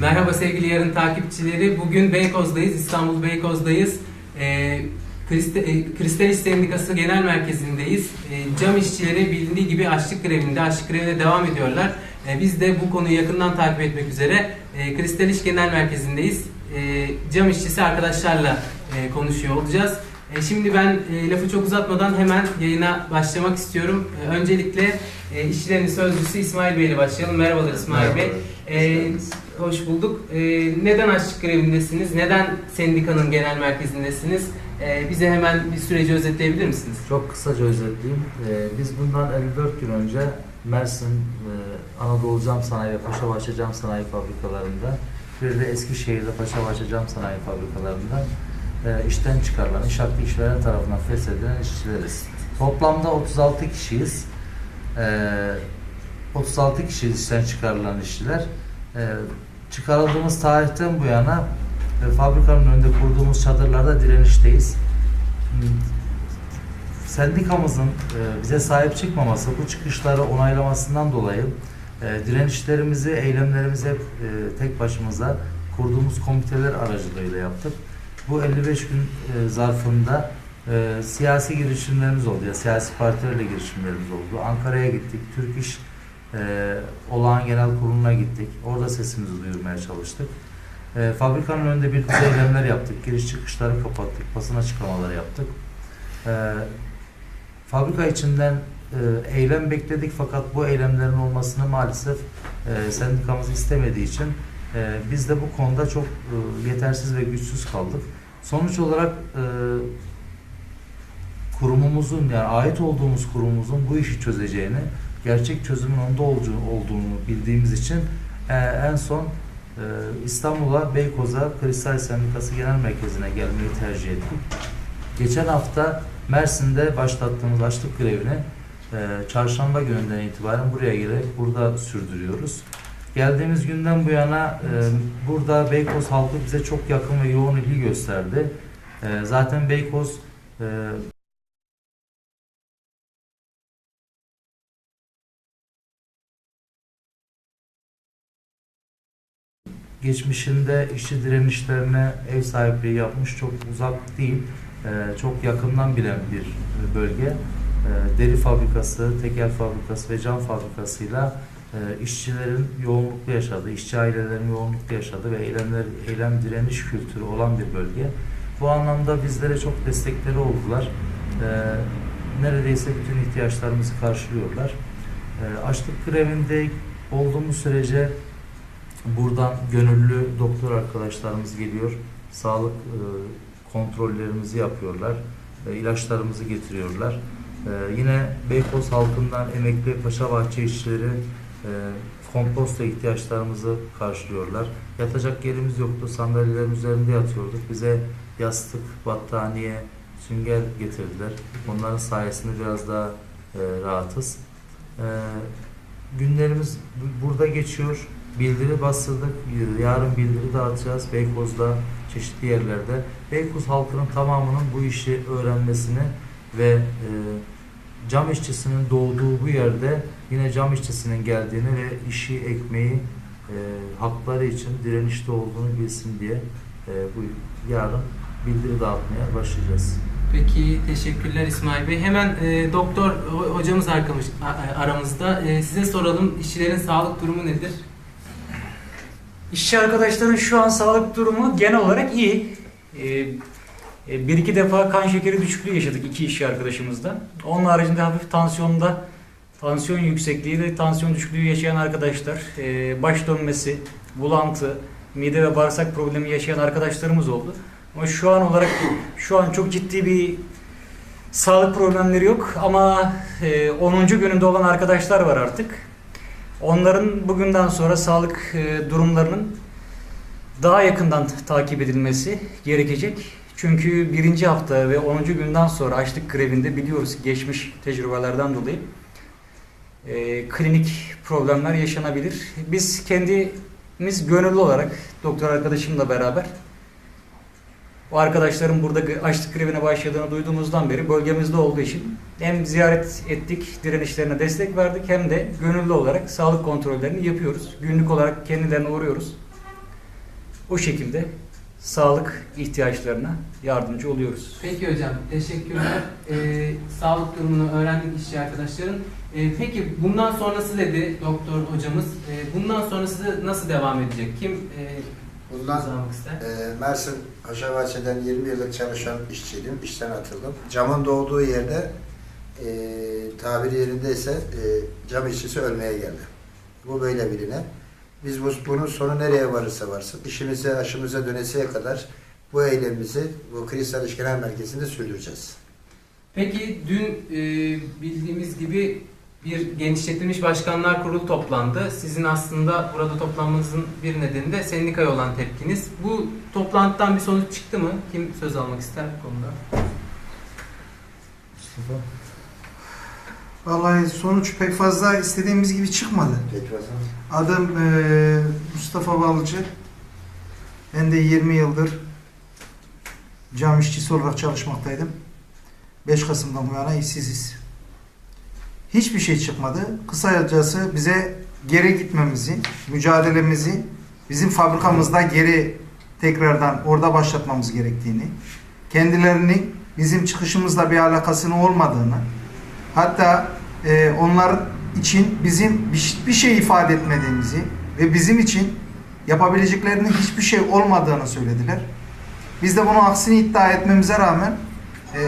Merhaba sevgili yarın takipçileri. Bugün Beykoz'dayız, İstanbul Beykoz'dayız. Ee, Kristal, e, Kristal İş Sendikası Genel Merkezi'ndeyiz. Ee, cam işçileri bilindiği gibi açlık grevinde, açlık grevine devam ediyorlar. Ee, biz de bu konuyu yakından takip etmek üzere e, Kristal İş Genel Merkezi'ndeyiz. Ee, cam işçisi arkadaşlarla e, konuşuyor olacağız. E, Şimdi ben e, lafı çok uzatmadan hemen yayına başlamak istiyorum. E, Öncelikle e, işçilerin sözcüsü İsmail Bey ile başlayalım. Merhabalar İsmail Bey. E, hoş bulduk. E, neden açlık grevindesiniz? Neden sendikanın genel merkezindesiniz? E, bize hemen bir süreci özetleyebilir misiniz? Çok kısaca özetleyeyim. Ee, biz bundan 54 gün önce Mersin, e, Anadolu Cam Sanayi ve Paşabahçe Cam Sanayi fabrikalarında bir de Eskişehir'de Paşabahçe Cam Sanayi fabrikalarında e, işten çıkarılan, iş hakkı işveren tarafından feshedilen işçileriz. Toplamda 36 kişiyiz. Ee, 36 kişiyiz işten çıkarılan işçiler. Ee, çıkarıldığımız tarihten bu yana e, fabrikanın önünde kurduğumuz çadırlarda direnişteyiz. Hmm, sendikamızın e, bize sahip çıkmaması, bu çıkışları onaylamasından dolayı e, direnişlerimizi, eylemlerimizi hep e, tek başımıza kurduğumuz komiteler aracılığıyla yaptık. Bu 55 gün e, zarfında e, siyasi girişimlerimiz oldu. Ya, siyasi partilerle girişimlerimiz oldu. Ankara'ya gittik. Türk İş e, Olağan Genel Kurulu'na gittik. Orada sesimizi duyurmaya çalıştık. E, fabrikanın önünde bir dizi eylemler yaptık. Giriş çıkışları kapattık. Basın açıklamaları yaptık. E, fabrika içinden e, eylem bekledik fakat bu eylemlerin olmasını maalesef e, sendikamız istemediği için e, biz de bu konuda çok e, yetersiz ve güçsüz kaldık. Sonuç olarak e, kurumumuzun yani ait olduğumuz kurumumuzun bu işi çözeceğini, gerçek çözümün onda olduğunu, bildiğimiz için e, en son e, İstanbul'a, Beykoz'a Kristal Sendikası Genel Merkezi'ne gelmeyi tercih ettik. Geçen hafta Mersin'de başlattığımız açlık grevini e, çarşamba gününden itibaren buraya gelerek burada sürdürüyoruz. Geldiğimiz günden bu yana burada Beykoz halkı bize çok yakın ve yoğun ilgi gösterdi. Zaten Beykoz e, geçmişinde işçi direnişlerine ev sahipliği yapmış çok uzak değil, e, çok yakından bilen bir e, bölge. E, deri fabrikası, tekel fabrikası ve cam fabrikasıyla işçilerin yoğunluklu yaşadığı, işçi ailelerin yoğunluklu yaşadığı ve eylemler, eylem direniş kültürü olan bir bölge. Bu anlamda bizlere çok destekleri oldular. Neredeyse bütün ihtiyaçlarımızı karşılıyorlar. Açlık grevinde olduğumuz sürece buradan gönüllü doktor arkadaşlarımız geliyor. Sağlık e, kontrollerimizi yapıyorlar. İlaçlarımızı getiriyorlar. E, yine Beykoz halkından emekli Paşabahçe işçileri e, komposto ihtiyaçlarımızı karşılıyorlar. Yatacak yerimiz yoktu. Sandalyelerin üzerinde yatıyorduk. Bize yastık, battaniye, sünger getirdiler. Onların sayesinde biraz daha rahatız. Günlerimiz bu- burada geçiyor. Bildiri bastırdık. Yarın bildiri dağıtacağız. Beykoz'da çeşitli yerlerde. Beykoz halkının tamamının bu işi öğrenmesini ve e, cam işçisinin doğduğu bu yerde yine cam işçisinin geldiğini ve işi, ekmeği, e, hakları için direnişte olduğunu bilsin diye e, bu yarın bildiri dağıtmaya başlayacağız. Peki teşekkürler İsmail Bey. Hemen e, doktor ho- hocamız arkamış, a- aramızda. E, size soralım işçilerin sağlık durumu nedir? İşçi arkadaşların şu an sağlık durumu genel olarak iyi. Ee, e, bir iki defa kan şekeri düşüklüğü yaşadık iki işçi arkadaşımızda. Onun haricinde hafif tansiyonda tansiyon yüksekliği ve tansiyon düşüklüğü yaşayan arkadaşlar, e, baş dönmesi, bulantı, mide ve bağırsak problemi yaşayan arkadaşlarımız oldu. Ama şu an olarak şu an çok ciddi bir sağlık problemleri yok ama e, 10. gününde olan arkadaşlar var artık. Onların bugünden sonra sağlık e, durumlarının daha yakından takip edilmesi gerekecek. Çünkü birinci hafta ve 10. günden sonra açlık grevinde biliyoruz geçmiş tecrübelerden dolayı e, klinik problemler yaşanabilir. Biz kendimiz gönüllü olarak doktor arkadaşımla beraber o arkadaşların burada açlık grevine başladığını duyduğumuzdan beri bölgemizde olduğu için hem ziyaret ettik, direnişlerine destek verdik hem de gönüllü olarak sağlık kontrollerini yapıyoruz. Günlük olarak kendilerine uğruyoruz. o şekilde sağlık ihtiyaçlarına yardımcı oluyoruz. Peki hocam, teşekkürler. Ee, sağlık durumunu öğrendik işçi arkadaşların. Ee, peki bundan sonrası dedi doktor hocamız. Ee, bundan sonrası nasıl devam edecek? Kim e, Bundan e, Mersin Paşabahçe'den 20 yıllık çalışan işçiydim. İşten atıldım. Camın doğduğu yerde e, tabiri yerindeyse e, cam işçisi ölmeye geldi. Bu böyle biline. Biz bu, bunun sonu nereye varırsa varsın işimize aşımıza dönesiye kadar bu eylemimizi bu Kristal İş Genel Merkezi'nde sürdüreceğiz. Peki dün e, bildiğimiz gibi bir genişletilmiş başkanlar kurulu toplandı. Sizin aslında burada toplanmanızın bir nedeni de sendikaya olan tepkiniz. Bu toplantıdan bir sonuç çıktı mı? Kim söz almak ister bu konuda? Mustafa. Vallahi sonuç pek fazla istediğimiz gibi çıkmadı. Peki Hasan. Adım eee, Mustafa Balıcı. Ben de 20 yıldır cam işçisi olarak çalışmaktaydım. 5 Kasım'dan bu yana işsiziz. Hiçbir şey çıkmadı. Kısacası bize geri gitmemizi, mücadelemizi bizim fabrikamızda geri tekrardan orada başlatmamız gerektiğini, kendilerinin bizim çıkışımızla bir alakasının olmadığını, hatta e, onlar için bizim bir, bir şey ifade etmediğimizi ve bizim için yapabileceklerinin hiçbir şey olmadığını söylediler. Biz de bunu aksini iddia etmemize rağmen e,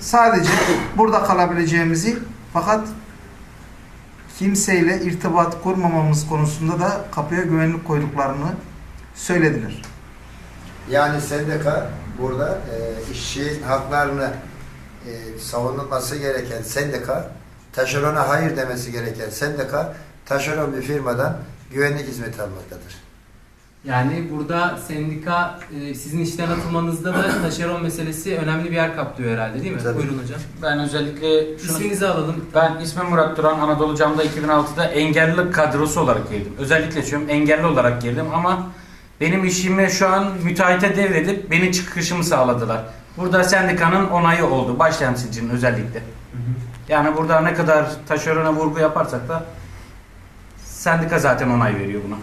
sadece burada kalabileceğimizi fakat kimseyle irtibat kurmamamız konusunda da kapıya güvenlik koyduklarını söylediler. Yani sendika burada e, işçi haklarını e, savunulması gereken sendika, taşerona hayır demesi gereken sendika, taşeron bir firmadan güvenlik hizmeti almaktadır. Yani burada sendika e, sizin işten atılmanızda da taşeron meselesi önemli bir yer kaplıyor herhalde değil mi? Tabii. Buyurun hocam. Ben özellikle şunu... İsminizi alalım. Ben ismim Murat Duran. Anadolu Cam'da 2006'da engelli kadrosu olarak girdim. Özellikle söylüyorum engelli olarak girdim ama benim işimi şu an müteahhite devredip beni çıkışımı sağladılar. Burada sendikanın onayı oldu. Baş temsilcinin özellikle. Yani burada ne kadar taşerona vurgu yaparsak da sendika zaten onay veriyor buna.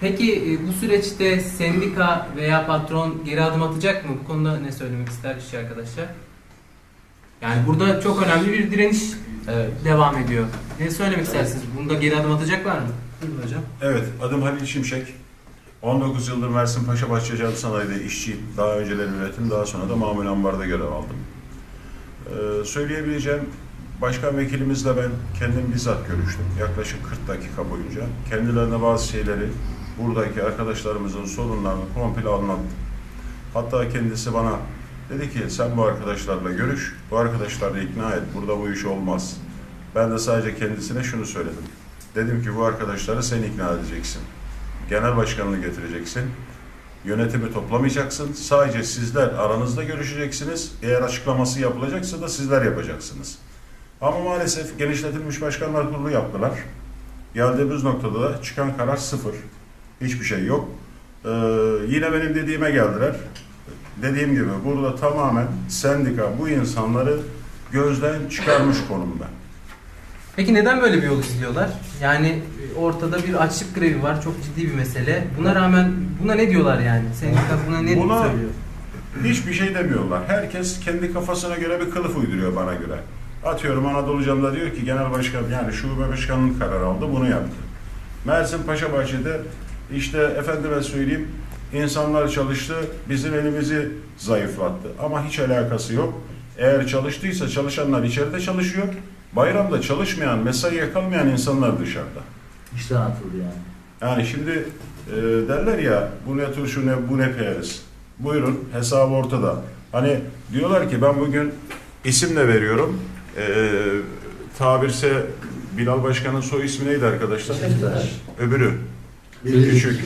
Peki e, bu süreçte sendika veya patron geri adım atacak mı? Bu konuda ne söylemek ister işçi arkadaşlar? Yani burada çok önemli bir direniş Evet. devam ediyor. Ne söylemek istersiniz? Bunda geri adım atacaklar mı? Buyurun hocam. Evet, adım Halil Şimşek. 19 yıldır Mersin Paşabahçe Can Sanayi'de işçiyim. Daha önceleri üretim, daha sonra da mamul ambarda görev aldım. Ee, söyleyebileceğim, başkan vekilimizle ben kendim bizzat görüştüm. Yaklaşık 40 dakika boyunca. Kendilerine bazı şeyleri, buradaki arkadaşlarımızın sorunlarını komple anlattım. Hatta kendisi bana dedi ki sen bu arkadaşlarla görüş, bu arkadaşlarla ikna et, burada bu iş olmaz. Ben de sadece kendisine şunu söyledim. Dedim ki bu arkadaşları sen ikna edeceksin. Genel başkanını getireceksin. Yönetimi toplamayacaksın. Sadece sizler aranızda görüşeceksiniz. Eğer açıklaması yapılacaksa da sizler yapacaksınız. Ama maalesef genişletilmiş başkanlar kurulu yaptılar. Geldiğimiz noktada da çıkan karar sıfır. Hiçbir şey yok. Ee, yine benim dediğime geldiler. Dediğim gibi burada tamamen sendika bu insanları gözden çıkarmış konumda. Peki neden böyle bir yol izliyorlar? Yani ortada bir açlık grevi var. Çok ciddi bir mesele. Buna rağmen buna ne diyorlar yani? Sendika buna ne Buna- söylüyor? Hiçbir şey demiyorlar. Herkes kendi kafasına göre bir kılıf uyduruyor bana göre. Atıyorum Anadolu Cam'da diyor ki genel başkan yani şube başkanlık karar aldı bunu yaptı. Mersin Paşabahçe'de işte efendime söyleyeyim insanlar çalıştı bizim elimizi zayıflattı. Ama hiç alakası yok. Eğer çalıştıysa çalışanlar içeride çalışıyor. Bayramda çalışmayan, mesaiye kalmayan insanlar dışarıda. İşten atıldı yani. Yani şimdi e, derler ya bu ne turşu ne bu ne peyeriz. Buyurun hesabı ortada. Hani diyorlar ki ben bugün isim de veriyorum. E, tabirse Bilal Başkan'ın soy ismi neydi arkadaşlar? Öbürü. Küçük.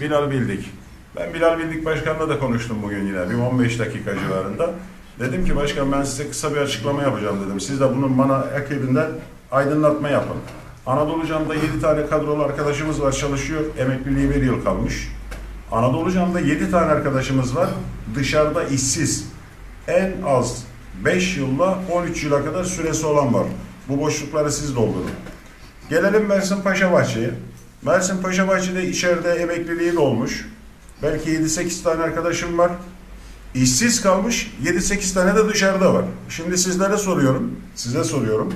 Bilal Bildik. Ben Bilal Bildik Başkan'la da konuştum bugün yine bir 15 dakika civarında. Dedim ki başkan ben size kısa bir açıklama yapacağım dedim. Siz de bunun bana ekibinden aydınlatma yapın. Anadolu Cam'da 7 tane kadrolu arkadaşımız var çalışıyor. Emekliliği bir yıl kalmış. Anadolu Cam'da 7 tane arkadaşımız var. Dışarıda işsiz. En az 5 yılla 13 yıla kadar süresi olan var. Bu boşlukları siz doldurun. Gelelim Mersin Paşabahçe'ye. Mersin Paşabahçe'de içeride emekliliği dolmuş. Belki 7-8 tane arkadaşım var. İşsiz kalmış 7-8 tane de dışarıda var. Şimdi sizlere soruyorum. Size soruyorum.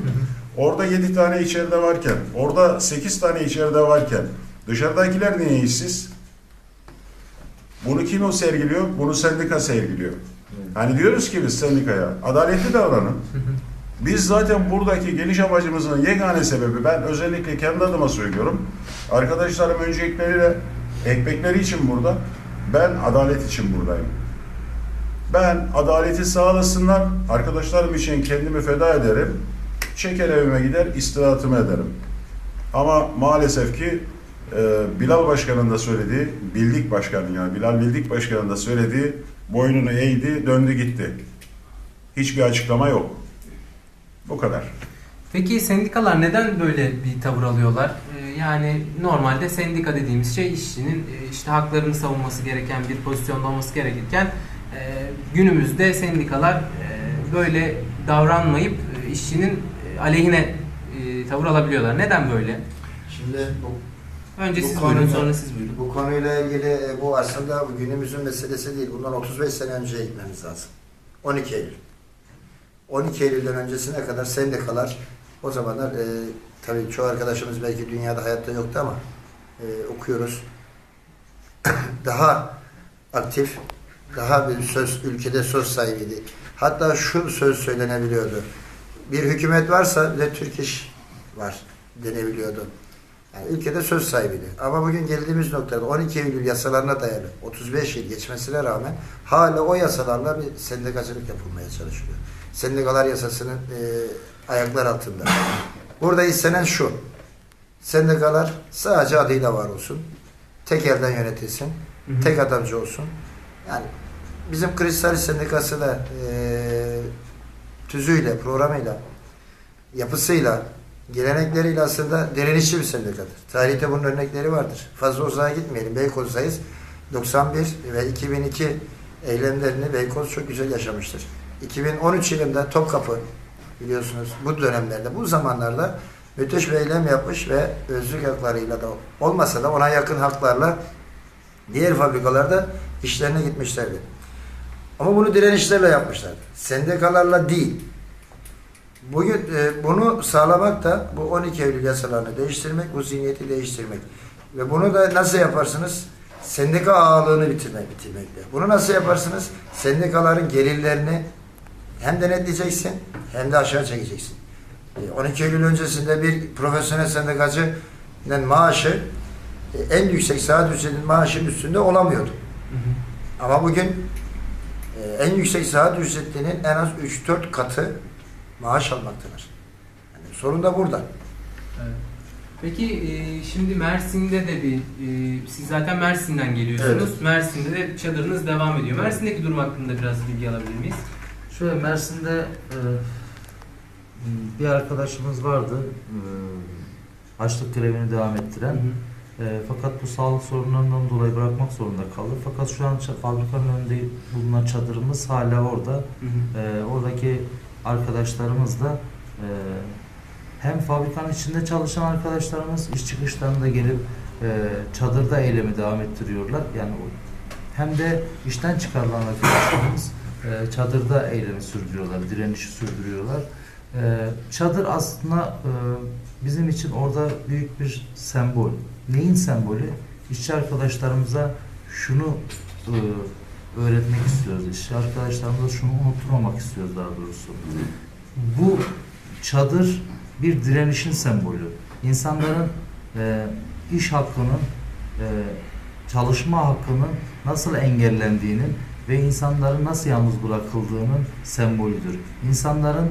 Orada 7 tane içeride varken, orada 8 tane içeride varken dışarıdakiler niye işsiz? Bunu kim o sergiliyor? Bunu sendika sergiliyor. Hani diyoruz ki biz sendikaya adaletli davranın. Biz zaten buradaki geliş amacımızın yegane sebebi ben özellikle kendi adıma söylüyorum. Arkadaşlarım öncelikleriyle ekmekleri için burada. Ben adalet için buradayım. Ben adaleti sağlasınlar. Arkadaşlarım için kendimi feda ederim. Çeker evime gider istirahatımı ederim. Ama maalesef ki e, Bilal Başkan'ın da söylediği, Bildik Başkan'ın yani Bilal Bildik Başkan'ın da söylediği boynunu eğdi, döndü gitti. Hiçbir açıklama yok. Bu kadar. Peki sendikalar neden böyle bir tavır alıyorlar? Ee, Yani normalde sendika dediğimiz şey işçinin e, işte haklarını savunması gereken bir pozisyonda olması gerekirken e, günümüzde sendikalar e, böyle davranmayıp işçinin aleyhine e, tavır alabiliyorlar. Neden böyle? Şimdi bu Önce Bu siz buyurun konuda- sonra siz buyurun. Bu konuyla ilgili bu aslında günümüzün meselesi değil. Bundan 35 sene önce gitmemiz lazım. 12 Eylül. 12 Eylül'den öncesine kadar sendikalar o zamanlar e, tabii çoğu arkadaşımız belki dünyada hayatta yoktu ama e, okuyoruz. daha aktif, daha bir söz ülkede söz sahibiydi. Hatta şu söz söylenebiliyordu. Bir hükümet varsa bir de Türk iş var denebiliyordu. Yani ülkede söz sahibiydi. Ama bugün geldiğimiz noktada 12 Eylül yasalarına dayalı 35 yıl geçmesine rağmen hala o yasalarla bir sendikacılık yapılmaya çalışılıyor. Sendikalar yasasının e, ayaklar altında. Burada istenen şu. Sendikalar sadece adıyla var olsun. Tek elden yönetilsin. Hı hı. Tek adamcı olsun. Yani bizim Kristal Sendikası da e, tüzüyle, programıyla, yapısıyla, gelenekleriyle aslında direnişçi bir sendikadır. Tarihte bunun örnekleri vardır. Fazla uzağa gitmeyelim. Beykoz'dayız. 91 ve 2002 eylemlerini Beykoz çok güzel yaşamıştır. 2013 yılında Topkapı biliyorsunuz bu dönemlerde, bu zamanlarda müthiş bir eylem yapmış ve özlük haklarıyla da olmasa da ona yakın haklarla diğer fabrikalarda işlerine gitmişlerdi. Ama bunu direnişlerle yapmışlardı. Sendikalarla değil. Bugün e, bunu sağlamak da bu 12 Eylül yasalarını değiştirmek, bu zihniyeti değiştirmek. Ve bunu da nasıl yaparsınız? Sendika ağalığını bitirmek, bitirmekle. Bunu nasıl yaparsınız? Sendikaların gelirlerini hem denetleyeceksin hem de aşağı çekeceksin. E, 12 Eylül öncesinde bir profesyonel sendikacının maaşı e, en yüksek saat ücretinin maaşının üstünde olamıyordu. Ama bugün e, en yüksek saat ücretinin en az 3-4 katı maaş almaktalar. Yani sorun da burada. Evet. Peki e, şimdi Mersin'de de bir, e, siz zaten Mersin'den geliyorsunuz. Evet. Mersin'de de çadırınız devam ediyor. Mersin'deki durum hakkında biraz bilgi alabilir miyiz? Şöyle Mersin'de e, bir arkadaşımız vardı. E, açlık grevini devam ettiren. E, fakat bu sağlık sorunlarından dolayı bırakmak zorunda kaldı. Fakat şu an fabrikanın önünde bulunan çadırımız hala orada. Hı hı. E, oradaki arkadaşlarımız da e, hem fabrikanın içinde çalışan arkadaşlarımız iş çıkışlarında gelip e, çadırda eylemi devam ettiriyorlar. Yani hem de işten çıkarılan arkadaşlarımız e, çadırda eylemi sürdürüyorlar, direnişi sürdürüyorlar. E, çadır aslında e, bizim için orada büyük bir sembol. Neyin sembolü? İşçi arkadaşlarımıza şunu e, öğretmek istiyoruz. İşçi arkadaşlarımıza şunu unutturmamak istiyoruz daha doğrusu. Bu çadır bir direnişin sembolü. İnsanların e, iş hakkının, çalışma hakkının nasıl engellendiğinin ve insanların nasıl yalnız bırakıldığının sembolüdür. İnsanların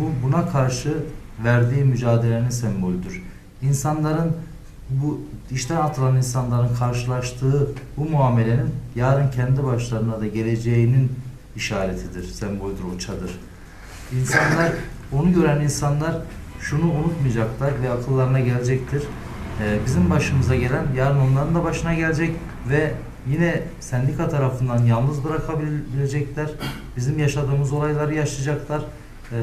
bu buna karşı verdiği mücadelenin sembolüdür. İnsanların bu işten atılan insanların karşılaştığı bu muamelenin yarın kendi başlarına da geleceğinin işaretidir, semboldür o çadır. İnsanlar, onu gören insanlar şunu unutmayacaklar ve akıllarına gelecektir. Ee, bizim başımıza gelen yarın onların da başına gelecek ve yine sendika tarafından yalnız bırakabilecekler. Bizim yaşadığımız olayları yaşayacaklar. Ee,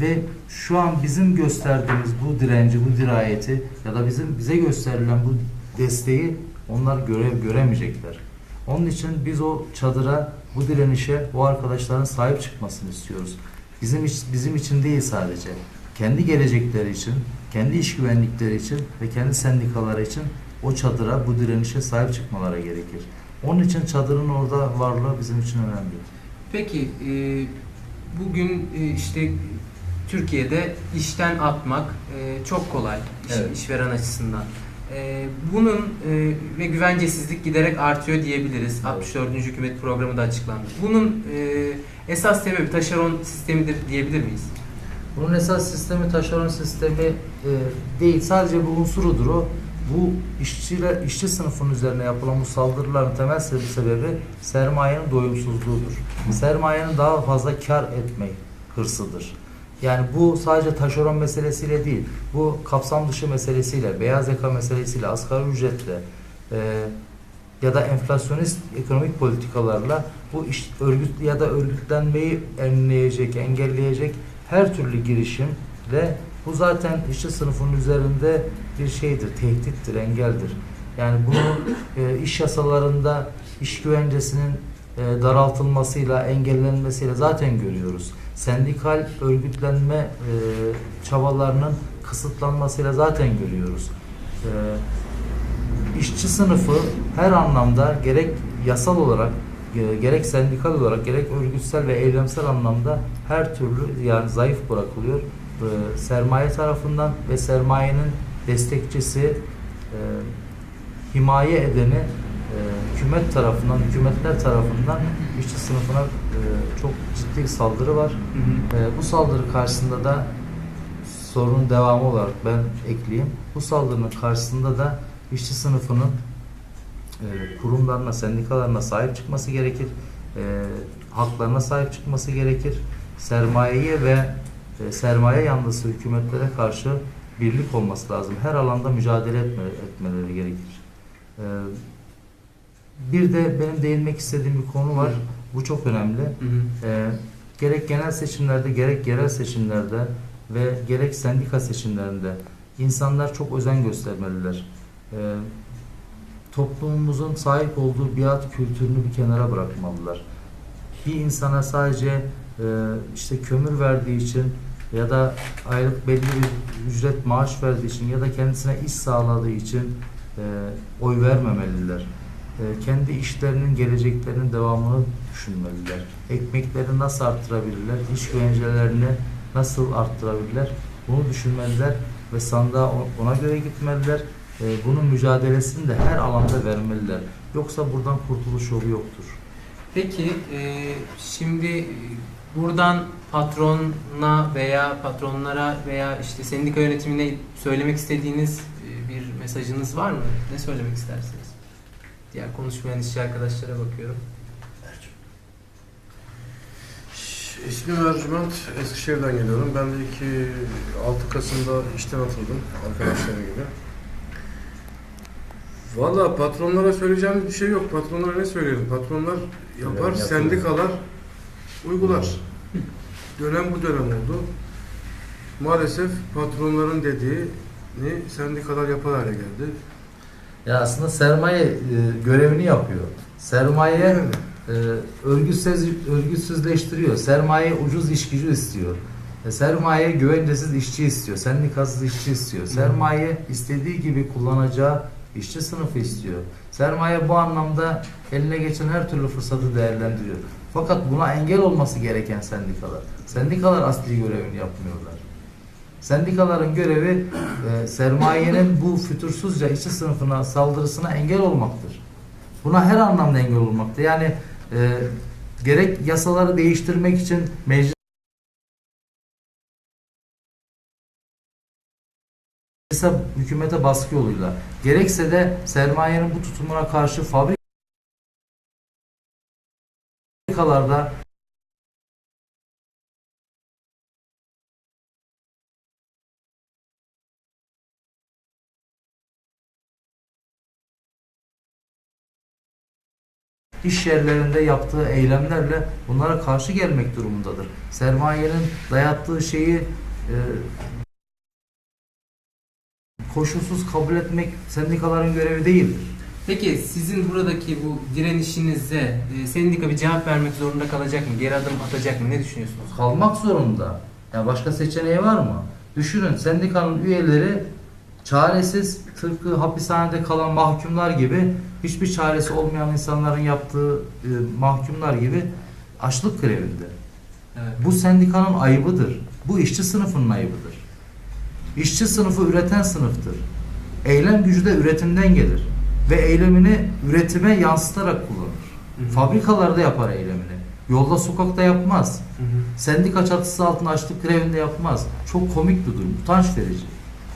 ve şu an bizim gösterdiğimiz bu direnci, bu dirayeti ya da bizim bize gösterilen bu desteği onlar göre, göremeyecekler. Onun için biz o çadıra, bu direnişe bu arkadaşların sahip çıkmasını istiyoruz. Bizim bizim için değil sadece. Kendi gelecekleri için, kendi iş güvenlikleri için ve kendi sendikaları için o çadıra, bu direnişe sahip çıkmaları gerekir. Onun için çadırın orada varlığı bizim için önemli. Peki e, bugün e, işte Türkiye'de işten atmak e, çok kolay iş- Evet. işveren açısından. E, bunun e, ve güvencesizlik giderek artıyor diyebiliriz. 64. hükümet programı da açıklandı. Bunun e, esas sebebi taşeron sistemidir diyebilir miyiz? Bunun esas sistemi taşeron sistemi e, değil. Sadece bir unsurudur o. Bu işçiler, işçi sınıfının üzerine yapılan bu saldırıların temel sebebi, sermayenin doyumsuzluğudur. Sermayenin daha fazla kar etmek hırsıdır. Yani bu sadece taşeron meselesiyle değil, bu kapsam dışı meselesiyle, beyaz yaka meselesiyle, asgari ücretle e, ya da enflasyonist ekonomik politikalarla bu iş örgüt ya da örgütlenmeyi önleyecek, engelleyecek her türlü girişimle bu zaten işçi sınıfının üzerinde bir şeydir, tehdittir, engeldir. Yani bunu e, iş yasalarında iş güvencesinin e, daraltılmasıyla, engellenmesiyle zaten görüyoruz. Sendikal örgütlenme e, çabalarının kısıtlanmasıyla zaten görüyoruz. E, işçi sınıfı her anlamda gerek yasal olarak e, gerek sendikal olarak gerek örgütsel ve eylemsel anlamda her türlü yani zayıf bırakılıyor. E, sermaye tarafından ve sermayenin destekçisi e, himaye edeni e, hükümet tarafından, hükümetler tarafından işçi sınıfına e, çok ciddi saldırı var. E, bu saldırı karşısında da sorunun devamı olarak ben ekleyeyim. Bu saldırının karşısında da işçi sınıfının e, kurumlarına, sendikalarına sahip çıkması gerekir. E, haklarına sahip çıkması gerekir. Sermayeye ve e, sermaye yanlısı hükümetlere karşı birlik olması lazım. Her alanda mücadele etme, etmeleri gerekir. E, bir de benim değinmek istediğim bir konu var. Bu çok önemli. Hı hı. E, gerek genel seçimlerde gerek yerel seçimlerde ve gerek sendika seçimlerinde insanlar çok özen göstermeliler. E, toplumumuzun sahip olduğu biat kültürünü bir kenara bırakmalılar. Bir insana sadece e, işte kömür verdiği için ya da aylık belli bir ücret maaş verdiği için ya da kendisine iş sağladığı için e, oy vermemeliler. E, kendi işlerinin geleceklerinin devamını düşünmeliler. Ekmekleri nasıl arttırabilirler? İş güvencelerini nasıl arttırabilirler? Bunu düşünmeliler ve sandığa ona göre gitmeliler. E, bunun mücadelesini de her alanda vermeliler. Yoksa buradan kurtuluş yolu yoktur. Peki e, şimdi buradan patrona veya patronlara veya işte sendika yönetimine söylemek istediğiniz e, bir mesajınız var mı? Ne söylemek istersiniz? Diğer konuşmayan işçi arkadaşlara bakıyorum. İsmim Ercüment, Eskişehir'den geliyorum. Ben de iki 6 Kasım'da işten atıldım arkadaşlarım gibi. Valla patronlara söyleyeceğim bir şey yok. Patronlara ne söyleyelim? Patronlar yapar, sendikalar uygular. Dönem bu dönem oldu. Maalesef patronların dediğini sendikalar yapar hale geldi. Ya aslında sermaye e, görevini yapıyor. Sermaye e, örgütsüz örgütsüzleştiriyor. Sermaye ucuz iş gücü istiyor. E, sermaye güvencesiz işçi istiyor. Sendikasız işçi istiyor. Sermaye istediği gibi kullanacağı işçi sınıfı istiyor. Sermaye bu anlamda eline geçen her türlü fırsatı değerlendiriyor. Fakat buna engel olması gereken sendikalar. Sendikalar asli görevini yapmıyorlar. Sendikaların görevi e, sermayenin bu fütursuzca işçi sınıfına saldırısına engel olmaktır. Buna her anlamda engel olmaktır. Yani e, gerek yasaları değiştirmek için meclis hükümete baskı yoluyla gerekse de sermayenin bu tutumuna karşı fabrikalarda iş yerlerinde yaptığı eylemlerle bunlara karşı gelmek durumundadır. Sermayenin dayattığı şeyi e, koşulsuz kabul etmek sendikaların görevi değildir. Peki sizin buradaki bu direnişinize e, sendika bir cevap vermek zorunda kalacak mı? Geri adım atacak mı? Ne düşünüyorsunuz? kalmak zorunda. Ya başka seçeneği var mı? Düşünün sendikanın üyeleri çaresiz tıpkı hapishanede kalan mahkumlar gibi hiçbir çaresi olmayan insanların yaptığı e, mahkumlar gibi açlık grevinde. Evet. Bu sendikanın ayıbıdır. Bu işçi sınıfının ayıbıdır. İşçi sınıfı üreten sınıftır. Eylem gücü de üretimden gelir. Ve eylemini üretime yansıtarak kullanır. Hı hı. Fabrikalarda yapar eylemini. Yolda sokakta yapmaz. Hı hı. Sendika çatısı altında açlık grevinde yapmaz. Çok komik bir durum, utanç verici.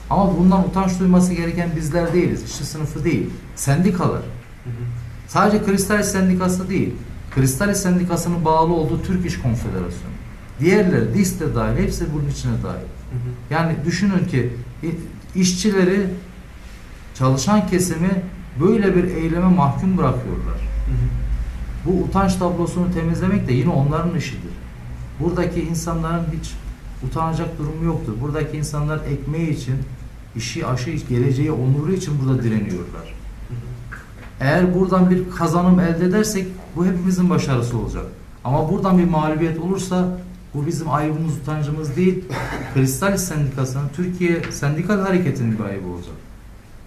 Ama bundan utanç duyması gereken bizler değiliz, işçi sınıfı değil. Sendikalar. Hı hı. Sadece Kristalis Sendikası değil. Kristalis Sendikası'nın bağlı olduğu Türk İş Konfederasyonu. Diğerleri, DİS de dahil, hepsi bunun içine dahil. Hı hı. Yani düşünün ki işçileri, çalışan kesimi böyle bir eyleme mahkum bırakıyorlar. Bu utanç tablosunu temizlemek de yine onların işidir. Buradaki insanların hiç utanacak durumu yoktur. Buradaki insanlar ekmeği için, işi, aşı, geleceği, onuru için burada direniyorlar. Eğer buradan bir kazanım elde edersek bu hepimizin başarısı olacak. Ama buradan bir mağlubiyet olursa bu bizim ayıbımız, utancımız değil. Kristal Sendikası'nın, Türkiye Sendikal Hareketi'nin bir ayıbı olacak.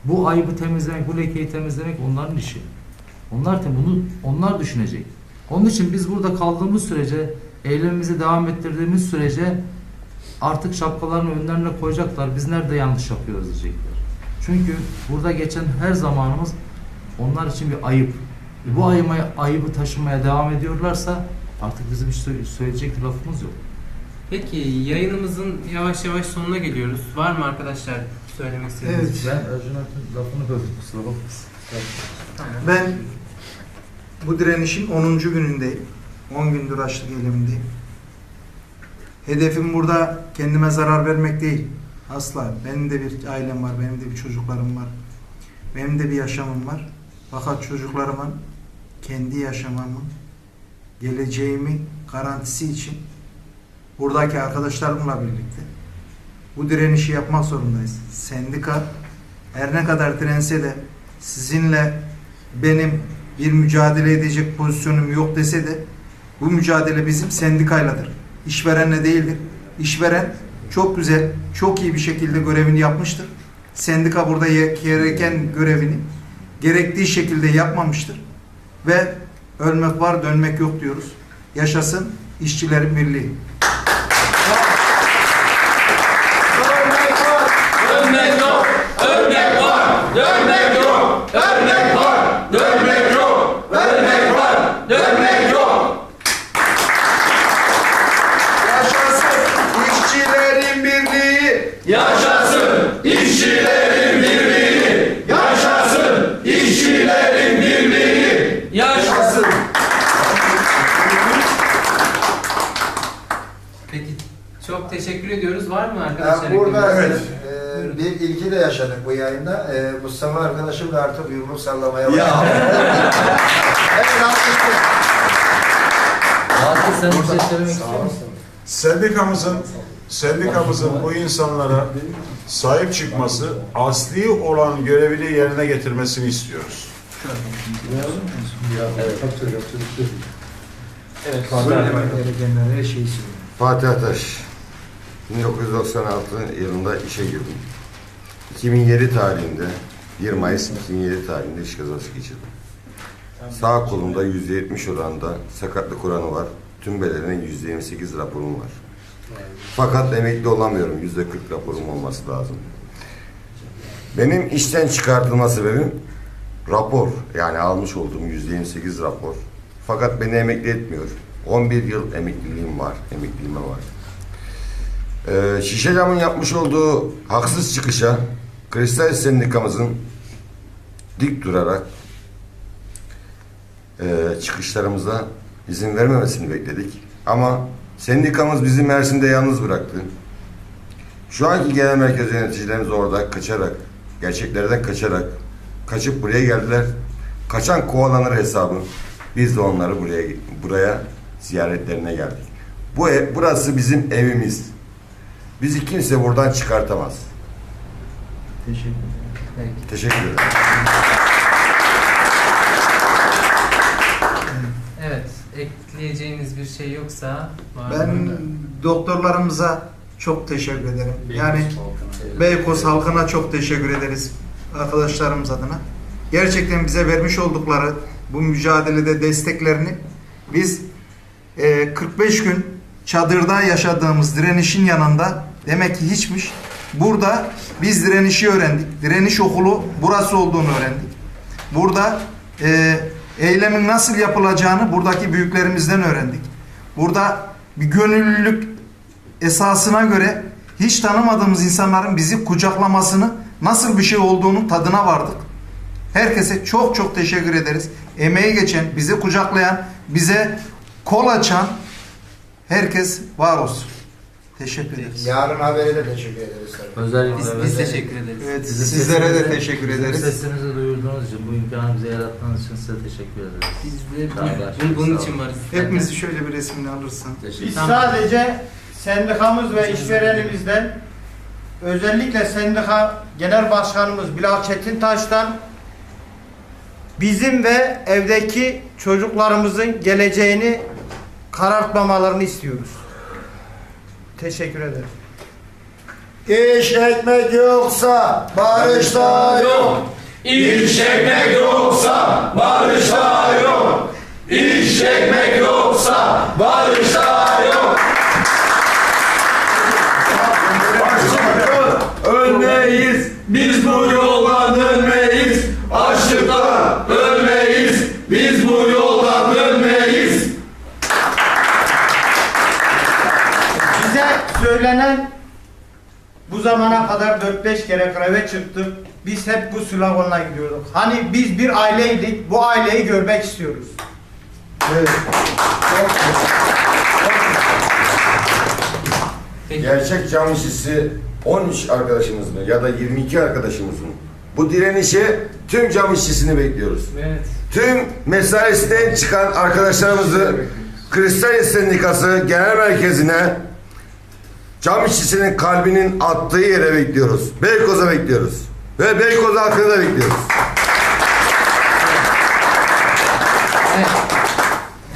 Bu ayıbı temizlemek, bu lekeyi temizlemek onların işi. Onlar bunu onlar düşünecek. Onun için biz burada kaldığımız sürece, eylemimizi devam ettirdiğimiz sürece artık şapkalarını önlerine koyacaklar. Biz nerede yanlış yapıyoruz diyecekler. Çünkü burada geçen her zamanımız onlar için bir ayıp. Bu ayıma, ayıbı taşımaya devam ediyorlarsa artık bizim hiç sö- söyleyecek lafımız yok. Peki yayınımızın yavaş yavaş sonuna geliyoruz. Var mı arkadaşlar söylemek istediğiniz? Evet. Ben Ercüment'in lafını böldüm kusura bakmasın. Tamam. Ben bu direnişin 10. günündeyim. 10 gündür açlık eylemindeyim. Hedefim burada kendime zarar vermek değil. Asla. Benim de bir ailem var, benim de bir çocuklarım var. Benim de bir yaşamım var. Fakat çocuklarımın kendi yaşamamın, geleceğimin garantisi için buradaki arkadaşlarımla birlikte bu direnişi yapmak zorundayız. Sendika her ne kadar dirense de sizinle benim bir mücadele edecek pozisyonum yok dese de bu mücadele bizim sendikayladır. İşverenle değildir. İşveren çok güzel, çok iyi bir şekilde görevini yapmıştır. Sendika burada gereken görevini gerektiği şekilde yapmamıştır. Ve ölmek var, dönmek yok diyoruz. Yaşasın işçilerin birliği. Yaşasın işçilerin birliği. Yaşasın. Peki çok teşekkür ediyoruz. Var mı arkadaşlar? Ben burada eklemek e, bir ilki de yaşadık bu yayında. E, Mustafa arkadaşım da artık yumruk sallamaya başladı. evet, alkışlıyoruz. Fatih sen bir şey söylemek istiyor musun? Sendikamızın sendikamızın bu insanlara sahip çıkması, asli olan görevini yerine getirmesini istiyoruz. Gerekenler her şeyi söylüyor. Fatih Ataş. 1996 yılında işe girdim. 2007 tarihinde 1 Mayıs 2007 tarihinde iş kazası geçirdim. Sağ kolumda %70 oranda sakatlık oranı var. Tüm bedenine %28 raporum var. Fakat emekli olamıyorum. %40 raporum olması lazım. Benim işten çıkartılma sebebim rapor. Yani almış olduğum %28 rapor. Fakat beni emekli etmiyor. 11 yıl emekliliğim var. Emekliliğime var. Ee, Şişe Cam'ın yapmış olduğu haksız çıkışa Kristal Sendikamızın dik durarak e, çıkışlarımıza izin vermemesini bekledik. Ama sendikamız bizi Mersin'de yalnız bıraktı. Şu anki genel merkez yöneticilerimiz orada kaçarak, gerçeklerden kaçarak, kaçıp buraya geldiler. Kaçan kovalanır hesabı. Biz de onları buraya buraya ziyaretlerine geldik. Bu ev, burası bizim evimiz. Bizi kimse buradan çıkartamaz. Teşekkür ederim. Teşekkür ederim. Diyeceğiniz bir şey yoksa var Ben mı? doktorlarımıza çok teşekkür ederim. Yani Beykoz halkına çok teşekkür ederiz arkadaşlarımız adına. Gerçekten bize vermiş oldukları bu mücadelede desteklerini biz e, 45 gün çadırda yaşadığımız direnişin yanında demek ki hiçmiş. Burada biz direnişi öğrendik. Direniş okulu burası olduğunu öğrendik. Burada e, eylemin nasıl yapılacağını buradaki büyüklerimizden öğrendik. Burada bir gönüllülük esasına göre hiç tanımadığımız insanların bizi kucaklamasını nasıl bir şey olduğunu tadına vardık. Herkese çok çok teşekkür ederiz. Emeği geçen, bizi kucaklayan, bize kol açan herkes var olsun. Teşekkür ederiz. Yarın habere de teşekkür ederiz. tabii. Özellikle Biz, biz teşekkür ederiz. Evet, Bizim sizlere de teşekkür ederiz. Sesinizi duyurduğunuz için, bu imkanı bize yarattığınız için size teşekkür ederiz. Biz de bunun, bunun için varız. Hepimizi şöyle bir resmini alırsan. Teşekkür Biz Tamam. sadece sendikamız ve işverenimizden özellikle sendika genel başkanımız Bilal Çetintaş'tan bizim ve evdeki çocuklarımızın geleceğini karartmamalarını istiyoruz. Teşekkür ederim. İş ekmek yoksa barış da yok. İş ekmek yoksa 4-5 kere greve çıktık. Biz hep bu sloganla gidiyorduk. Hani biz bir aileydik, bu aileyi görmek istiyoruz. Evet. Peki. Gerçek cam işçisi 13 arkadaşımızın ya da 22 arkadaşımızın bu direnişe tüm cam işçisini bekliyoruz. Evet. Tüm mesaisinden çıkan arkadaşlarımızı Kristal Sendikası Genel Merkezi'ne cam işçisinin kalbinin attığı yere bekliyoruz. Beykoz'a bekliyoruz. Ve Beykoz halkını da bekliyoruz. Evet.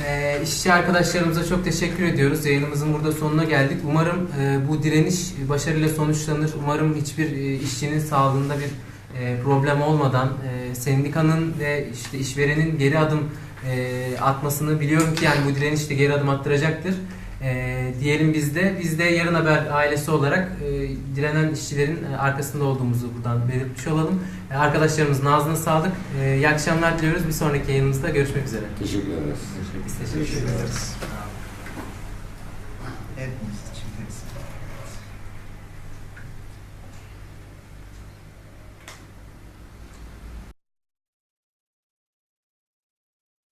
Ee, işçi arkadaşlarımıza çok teşekkür ediyoruz. Yayınımızın burada sonuna geldik. Umarım e, bu direniş başarıyla sonuçlanır. Umarım hiçbir e, işçinin sağlığında bir e, problem olmadan e, sendikanın ve işte işverenin geri adım e, atmasını biliyorum ki yani bu direniş de geri adım attıracaktır. E, diyelim biz de biz de Yarın Haber ailesi olarak e, direnen işçilerin e, arkasında olduğumuzu buradan belirtmiş olalım. E, arkadaşlarımızın ağzına sağlık. E, iyi akşamlar diliyoruz. Bir sonraki yayınımızda görüşmek üzere. Teşekkür ederiz. Biz teşekkür ederiz.